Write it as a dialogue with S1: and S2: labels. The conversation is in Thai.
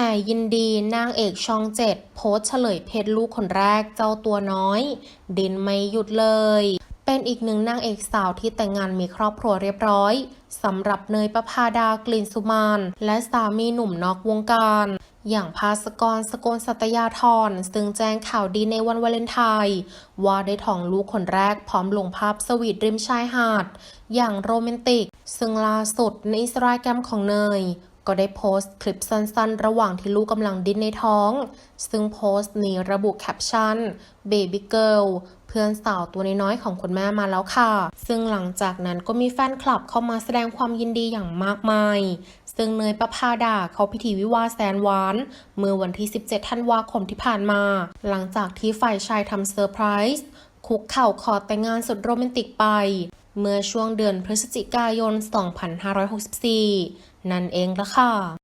S1: ห่ยินดีนางเอกช่องเจ็ดโพสเฉลยเพศลูกคนแรกเจ้าตัวน้อย ดินไม่หยุดเลย เป็นอีกหนึ่งนางเอกสาวที่แต่งงานมีครอบครัวเรียบร้อยสำหรับเนยประภาดากลิ่นสุมานและสามีหนุ่มนอกวงการ อย่างภาสกรสกลสัตยาธรซึ่งแจ้งข่าวดีในวันวาเลนไทน์ว่าได้ท้องลูกคนแรกพร้อมลงภาพสวีทริมชายหาด อย่างโรแมนติก ซึ่งล่าสุดในอินสตาแกรมของเนย ก็ได้โพสต์คลิปสั้นๆ ระหว่างที่ลูกกำลังดิ้นในท้อง ซึ่งโพสต์นี้ระบุแคปชั่น Baby Girl เพื่อนสาวตัวน้อยๆของคุณแม่มาแล้วค่ะ ซึ่งหลังจากนั้นก็มีแฟนคลับเข้ามาแสดงความยินดีอย่างมากมาย ซึ่งเนยประภาดาเขาพิธีวิวาแสนหวาน เมื่อวันที่ 17 ธันวาคมที่ผ่านมา หลังจากที่ฝ่ายชายทำเซอร์ไพรส์คุกเข่าขอแต่งงานสุดโรแมนติกไป เมื่อช่วงเดือนพฤศจิกายน 2564 นั่นเองละค่ะ